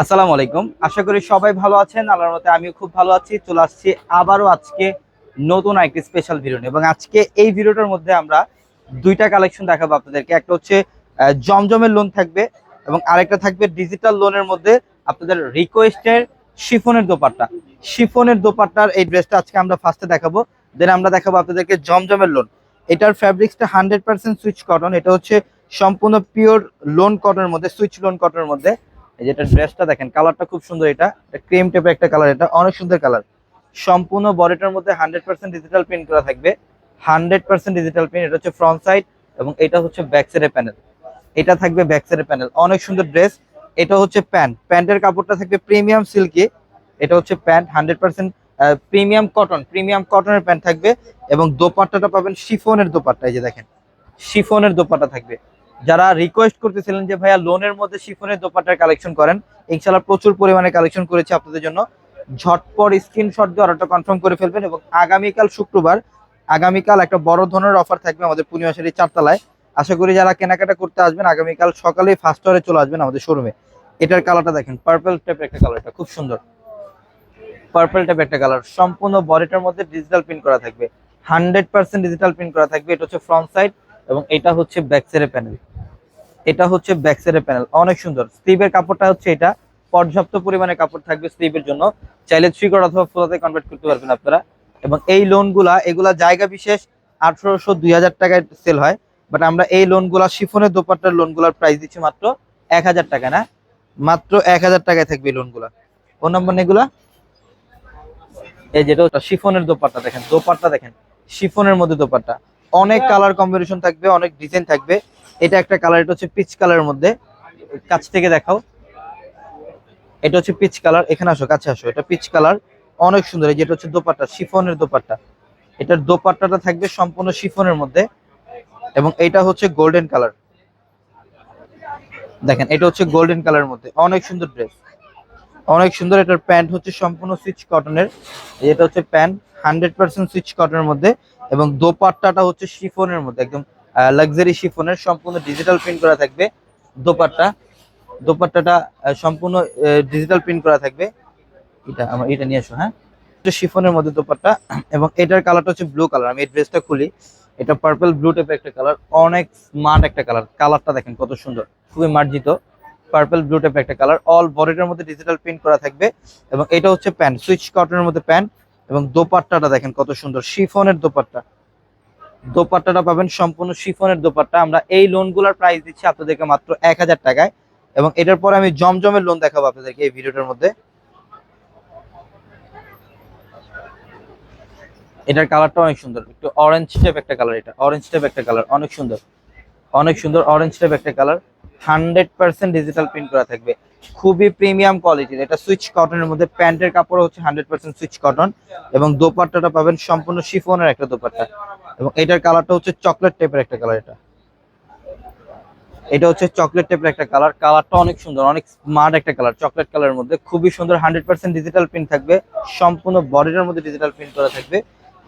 আসসালামু আলাইকুম। আশা করি সবাই ভালো আছেন, আল্লাহর মতে আমিও খুব ভালো আছি। চলে আসছি আবারও আজকে নতুন একটি স্পেশাল ভিডিও এবং আজকে এই ভিডিওটার মধ্যে আমরা দুইটা কালেকশন দেখাবো আপনাদেরকে। একটা হচ্ছে জমজমের লোন থাকবে এবং আরেকটা থাকবে ডিজিটাল লোনের মধ্যে আপনাদের রিকোয়েস্টের শিফনের দোপাট্টা। শিফনের দোপাট্টার এই ড্রেসটা আজকে আমরা ফার্স্টে দেখাবো। দেন আমরা দেখাবো আপনাদেরকে জমজমের লোন এটার ফ্যাব্রিক্সটা হান্ড্রেড পার্সেন্ট সুইচ কটন এটা হচ্ছে সম্পূর্ণ পিওর লোন কটনের মধ্যে সুইচ লোন কটনের মধ্যে। এই যেটা ড্রেসটা দেখেন, কালারটা খুব সুন্দর এটা। ক্রিম টাইপের একটা কালার, এটা অনেক সুন্দর কালার। সম্পূর্ণ বডিটার মধ্যে হান্ড্রেড পার্সেন্ট ডিজিটাল প্রিন্ট করা থাকবে। হান্ড্রেড পার্সেন্ট ডিজিটাল প্রিন্ট এটা হচ্ছে ফ্রন্ট সাইড এবং এটা হচ্ছে ব্যাক সাইডের প্যানেল এটা থাকবে ব্যাক সাইডের প্যানেল অনেক সুন্দর ড্রেস এটা হচ্ছে প্যান্ট। প্যান্টের কাপড়টা থাকবে প্রিমিয়াম সিল্কি এটা হচ্ছে pant, hundred percent premium cotton premium কটনের প্যান্ট থাকবে এবং দোপাট্টাটা পাবেন শিফনের দোপাট্টা, এই যে দেখেন। শিফনের দোপাট্টা থাকবে। যারা রিকোয়েস্ট করতেছিলেন যে ভাইয়া লোনের মধ্যে শিফনের দোপাট্টার কালেকশন করেন ইনশাল্লাহ প্রচুর পরিমাণে কালেকশন করেছে আপনাদের জন্য। ঝটপট স্ক্রিনশট দিয়ে অর্ডারটা কনফার্ম করে ফেলবেন এবং আগামীকাল শুক্রবার, আগামীকাল একটা বড় ধরনের অফার থাকবে আমাদের পূর্ণিমাশারি চারতলায়। আশা করি যারা কেনাকাটা করতে আসবেন, আগামীকাল সকালেই ফার্স্ট আওয়ারে চলে আসবেন আমাদের শোরুমে এটার কালারটা দেখেন পার্পল টাইপের একটা কালার এটা খুব সুন্দর। পার্পল টাইপের একটা কালার সম্পূর্ণ বডিটার মধ্যে ডিজিটাল প্রিন্ট করা থাকবে। হান্ড্রেড পার্সেন্ট ডিজিটাল প্রিন্ট করা থাকবে, এটা হচ্ছে ফ্রন্ট সাইড এবং এটা হচ্ছে ব্যাক সাইডের প্যানেল এটা হচ্ছে ব্যাক সাইডের প্যানেল অনেক সুন্দর। স্লিভের কাপড়টা হচ্ছে এটা, পর্যাপ্ত পরিমাণে কাপড় থাকবে স্লিভের জন্য। চাইলে থ্রি অথবা ফোলাতে কনভার্ট করতে পারবেন আপনারা। এবং এই লোনগুলা এগুলা জায়গা বিশেষ আঠারোশো দুই হাজার টাকায় সেল হয়। বাট আমরা এই লোনগুলা শিফনের দোপাট্টার লোনগুলার প্রাইস দিচ্ছি মাত্র এক হাজার টাকা, না? মাত্র এক হাজার টাকায় থাকবে এই লোনগুলা কোন নম্বর এগুলা? এই যেটা শিফনের দোপাট্টা দেখেন দোপাট্টা দেখেন, শিফনের মধ্যে দোপাট্টা। অনেক কালার কম্বিনেশন থাকবে অনেক ডিজাইন থাকবে। এটা একটা কালার এটা হচ্ছে পিচ কালারের মধ্যে। কাছ থেকে দেখাও। এটা হচ্ছে পিচ কালার এখানে আসো কাছে আসো। এটা পিচ কালার অনেক সুন্দর। এই যেটা হচ্ছে দোপাট্টা শিফনের দোপাট্টা। এটার দোপাট্টাটা থাকবে সম্পূর্ণ শিফনের মধ্যে। এবং এটা হচ্ছে গোল্ডেন কালার দেখেন এটা হচ্ছে গোল্ডেন কালারের মধ্যে। অনেক সুন্দর ড্রেস অনেক সুন্দর এটার প্যান্ট হচ্ছে সম্পূর্ণ সুইচ কটনের এটা হচ্ছে প্যান্ট হান্ড্রেড পার্সেন্ট সুইচ কটনের মধ্যে। এবং দোপাট্টাটা হচ্ছে শিফনের মধ্যে, একদম লাক্সারি শিফনের সম্পূর্ণ ডিজিটাল প্রিন্ট করা থাকবে দোপাট্টা। দোপাট্টাটা সম্পূর্ণ ডিজিটাল প্রিন্ট করা থাকবে। এটা আমার, এটা নিয়ে আসো হ্যাঁ। শিফনের মধ্যে দোপাট্টা, এবং এটার কালারটা হচ্ছে ব্লু কালার আমি এই ড্রেসটা খুলি, এটা পার্পল ব্লু টাইপের একটা কালার অনেক স্মার্ট একটা কালার কালারটা দেখেন কত সুন্দর, খুবই মার্জিত। পার্পল ব্লু টাইপের একটা কালার অল বডিটার মধ্যে ডিজিটাল প্রিন্ট করা থাকবে, এবং এটা হচ্ছে প্যান্ট, সুইচ কটনের মধ্যে প্যান্ট। এবং দোপাট্টাটা দেখেন কত সুন্দর, শিফনের দোপাট্টা। দোপাট্টাটা পাবেন সম্পূর্ণ শিফনের দোপাট্টা। আমরা এই লোনগুলোর প্রাইস দিচ্ছি আপনাদেরকে মাত্র এক হাজার টাকায়। এবং এটার পরে আমি জমজমের লোন দেখাবো আপনাদেরকে এই ভিডিওটার মধ্যে। এটার কালারটা অনেক সুন্দর। একটু অরেঞ্জ টাইপ একটা কালার এটা। অরেঞ্জ টাইপ একটা কালার অনেক সুন্দর। অনেক সুন্দর অরেঞ্জ টাইপ একটা colour hundred percent digital print করা থাকবে। খুবই প্রিমিয়াম কোয়ালিটির এটা সুইচ কটনের মধ্যে, প্যান্টের কাপড় হচ্ছে হান্ড্রেড পার্সেন্ট সুইচ কটন এবং দোপাট্টাটা পাবেন সম্পূর্ণ শিফনের একটা দোপাট্টা। এবং এটার কালারটা হচ্ছে চকলেট টাইপের একটা কালার এটা। এটা হচ্ছে চকলেট টাইপের একটা কালার কালারটা অনেক সুন্দর, অনেক স্মার্ট একটা কালার চকলেট কালারের মধ্যে খুবই সুন্দর হান্ড্রেড পার্সেন্ট ডিজিটাল প্রিন্ট থাকবে। সম্পূর্ণ বডিটার মধ্যে ডিজিটাল প্রিন্ট করা থাকবে।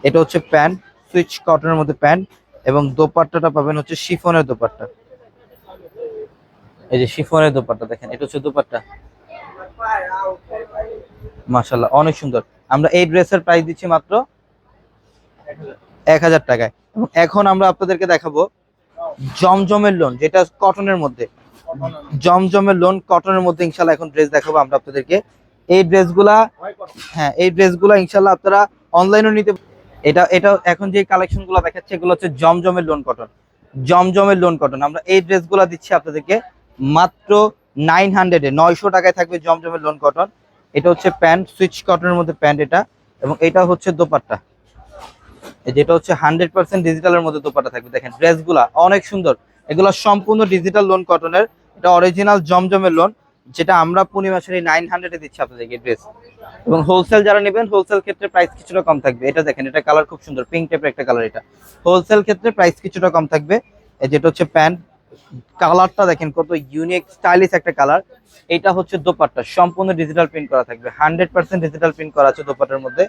এটা হচ্ছে প্যান্ট সুইচ কটনের মধ্যে প্যান্ট এবং দোপাট্টাটা পাবেন হচ্ছে শিফনের দোপাট্টা। এই যে শিফনের দোপাট্টা দেখেন, এটা হচ্ছে দোপাট্টা। মাশাল্লাহ অনেক সুন্দর। আমরা এই ড্রেসের প্রাইস দিচ্ছি মাত্র এক হাজার টাকায়। এবং এখন আমরা আপনাদেরকে দেখাবো জমজমের লোন যেটা কটনের মধ্যে। জমজমের লোন কটনের মধ্যে ইনশাল্লাহ এখন ড্রেস দেখাবো আমরা আপনাদেরকে। এই ড্রেসগুলা হ্যাঁ এই ড্রেসগুলা ইনশাল্লাহ আপনারা অনলাইনেও নিতে এটা এটা এখন যে কালেকশনগুলো দেখাচ্ছে, এগুলো হচ্ছে জমজমের লোন কটন জমজমের লোন কটন আমরা এই ড্রেসগুলো দিচ্ছি আপনাদেরকে। মাত্র নাইন হান্ড্রেডে নয়শো টাকায় থাকবে জমজমের লোন কটন এটা হচ্ছে প্যান্ট সুইচ কটনের মধ্যে প্যান্ট এটা, এবং এটা হচ্ছে দোপাট্টা। যেটা হচ্ছে হান্ড্রেড পার্সেন্ট ডিজিটালের মধ্যে দোপাট্টা থাকবে। দেখেন ড্রেসগুলা অনেক সুন্দর। এগুলো সম্পূর্ণ ডিজিটাল লোন কটনের এটা অরিজিনাল জমজমের লোন যেটা আমরা পূর্ণিমাসের এই নাইন হান্ড্রেডে দিচ্ছি আপনাদেরকে ড্রেস এবং হোলসেল যারা নেবেন হোলসেল ক্ষেত্রে প্রাইস কিছুটা কম থাকবে। এটা দেখেন, এটা কালার খুব সুন্দর পিঙ্ক টাইপের একটা কালার এটা। হোলসেল ক্ষেত্রে প্রাইস কিছুটা কম থাকবে। যেটা হচ্ছে প্যান্ট কালারটা দেখেন কত ইউনিক স্টাইলিশ একটা কালার। এটা হচ্ছে দোপাট্টা, সম্পূর্ণ ডিজিটাল প্রিন্ট করা থাকবে। হান্ড্রেড পার্সেন্ট ডিজিটাল প্রিন্ট করা আছে দোপাট্টার মধ্যে।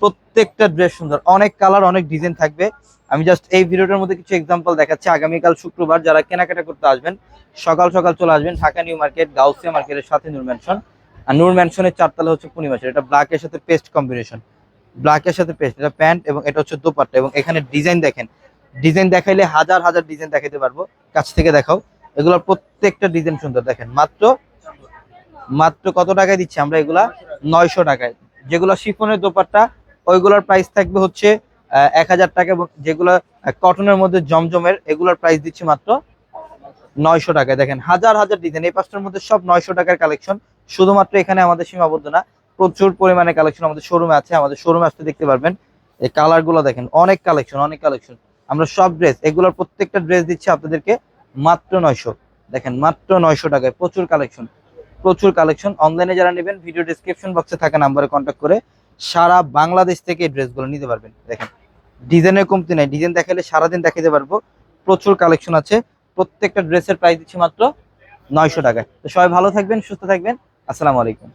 প্রত্যেকটা ড্রেস সুন্দর। অনেক কালার, অনেক ডিজাইন থাকবে। আমি জাস্ট এই ভিডিওটার মধ্যে কিছু এক্সাম্পল দেখাচ্ছি। আগামীকাল শুক্রবার যারা কেনাকাটা করতে আসবেন, সকাল সকাল চলে আসবেন ঢাকা নিউ মার্কেট, গাউসিয়া মার্কেটের সাথে নূর ম্যানশন আর নূর ম্যানশনের চারতলা হচ্ছে পূর্ণিমাসের এটা ব্ল্যাকের সাথে পেস্ট কম্বিনেশন ব্ল্যাকের সাথে পেস্ট এটা প্যান্ট এবং এটা হচ্ছে দোপাট্টা। এবং এখানে ডিজাইন দেখেন ডিজাইন দেখাইলে হাজার হাজার ডিজাইন দেখাইতে পারব। কাছ থেকে দেখাও। এগুলোর প্রত্যেকটা ডিজাইন সুন্দর দেখেন। মাত্র মাত্র কত টাকায় দিচ্ছি আমরা এগুলা? নয়শো টাকায়। যেগুলো শিফনের দোপাট্টা, ওইগুলোর প্রাইস থাকবে হচ্ছে এক হাজার টাকা এবং যেগুলো কটনের মধ্যে জমজমের, এগুলোর প্রাইস দিচ্ছি মাত্র নয়শো টাকায়। দেখেন, হাজার হাজার ডিজাইন এই পাঁচটার মধ্যে সব নয়শো টাকার কালেকশন শুধুমাত্র এখানে আমাদের সীমাবদ্ধ না, প্রচুর পরিমাণে কালেকশন আমাদের শোরুমে আছে। আমাদের শোরুমে আসতে দেখতে পারবেন। এই কালারগুলো দেখেন, অনেক কালেকশন অনেক কালেকশন আমরা সব ড্রেস এগুলোর প্রত্যেকটা ড্রেস দিচ্ছি আপনাদেরকে মাত্র নয়শো। দেখেন, মাত্র নয়শো টাকায় প্রচুর কালেকশন প্রচুর কালেকশন অনলাইনে যারা নেবেন ভিডিও ডিসক্রিপশন বক্সে থাকা নাম্বারে কন্ট্যাক্ট করে সারা বাংলাদেশ থেকে এই ড্রেসগুলো নিতে পারবেন। দেখেন, ডিজাইনের কমতি নাই। ডিজাইন দেখালে সারাদিন দেখাতে পারব। প্রচুর কালেকশন আছে। প্রত্যেকটা ড্রেসের প্রাইস দিচ্ছি মাত্র নয়শো টাকায়। তো সবাই ভালো থাকবেন, সুস্থ থাকবেন। আসসালামু আলাইকুম।